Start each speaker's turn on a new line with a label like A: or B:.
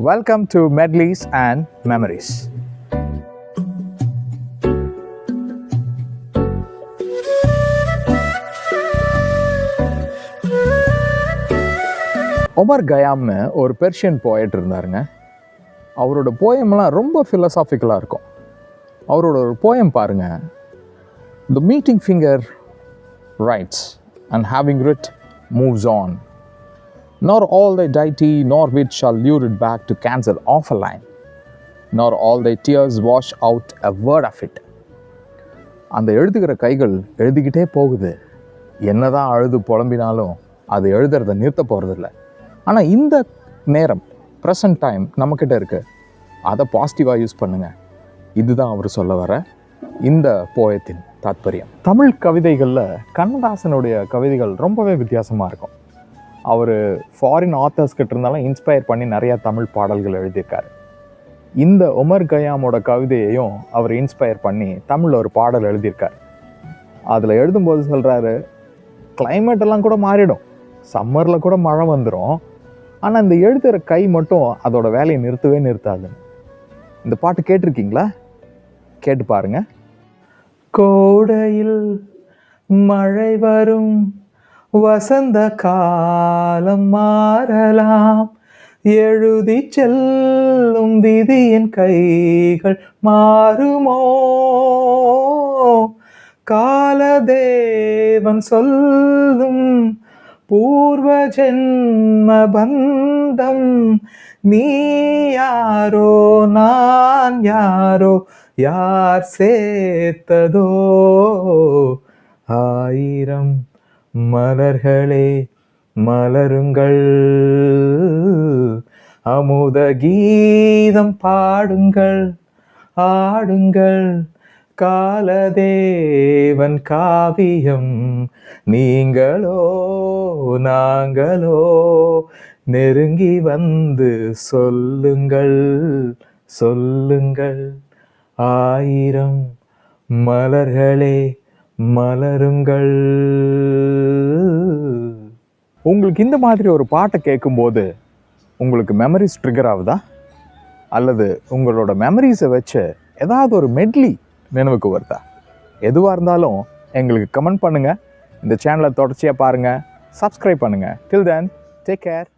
A: Welcome to medleys and memories Omar கயாம்னு ஒரு Persian poet இருந்தாருங்க. அவரோட போயம்லாம் ரொம்ப ஃபிலசாஃபிக்கலாக இருக்கும். அவரோட ஒரு போயம் பாருங்கள் the meeting finger writes and having writ moves on nor all thy deity nor wit shall lure it back to cancel off a line, nor all thy tears wash out a word of it. அந்த எழுதுகிற கைகள் எழுதிக்கிட்டே போகுது. என்னதான் அழுது புலம்பினாலும் அது எழுதுறத நிறுத்த போகிறதில்ல ஆனால் இந்த நேரம் ப்ரெசன்ட் டைம் நம்மக்கிட்ட இருக்கு. அதை பாசிட்டிவாக யூஸ் பண்ணுங்கள் இதுதான் அவர் சொல்ல வர இந்த போயத்தின் தாத்பரியம். தமிழ் கவிதைகளில் கண்ணதாசனுடைய கவிதைகள் ரொம்பவே வித்தியாசமாக இருக்கும். அவர் ஃபாரின் ஆத்தர்ஸ் கிட்ட இருந்தாலும் இன்ஸ்பயர் பண்ணி நிறையா தமிழ் பாடல்கள் எழுதியிருக்காரு. இந்த உமர் கயாமோட கவிதையையும் அவர் இன்ஸ்பயர் பண்ணி தமிழில் ஒரு பாடல் எழுதியிருக்காரு. அதில் எழுதும்போது சொல்கிறாரு கிளைமேட் எல்லாம் கூட மாறிடும். சம்மரில் கூட மழை வந்துடும் ஆனால் இந்த எழுதுகிற கை மட்டும் அதோட வேலையை நிறுத்தவே நிறுத்தாது இந்த பாட்டு கேட்டிருக்கீங்களா? கேட்டு பாருங்க. கோடையில் மழை வரும். வசந்த காலம் மாறலாம். எழுதி செல்லும் விதியின் கைகள் மாறுமோ? காலதேவன் சொல்லும் பூர்வ ஜென்ம பந்தம் நீ யாரோ நான் யாரோ யார் சேர்த்ததோ? ஆயிரம் மலர்களே மலருங்கள். அமுத கீதம் பாடுங்கள் ஆடுங்கள். காலதேவன் காவியம் நீங்களோ நாங்களோ நெருங்கி வந்து சொல்லுங்கள் சொல்லுங்கள். ஆயிரம் மலர்களே மலருங்கள். உங்களுக்கு இந்த மாதிரி ஒரு பாட்டை கேட்கும்போது உங்களுக்கு மெமரிஸ் ட்ரிகர் ஆகுதா? அல்லது உங்களோட மெமரிஸை வச்சு ஏதாவது ஒரு மெட்லி நினைவுக்கு வருதா? எதுவாக இருந்தாலும் எங்களுக்கு கமெண்ட் பண்ணுங்கள் இந்த சேனலை தொடர்ச்சியாக பாருங்கள் சப்ஸ்கிரைப் பண்ணுங்கள் டில் தென் டேக் கேர்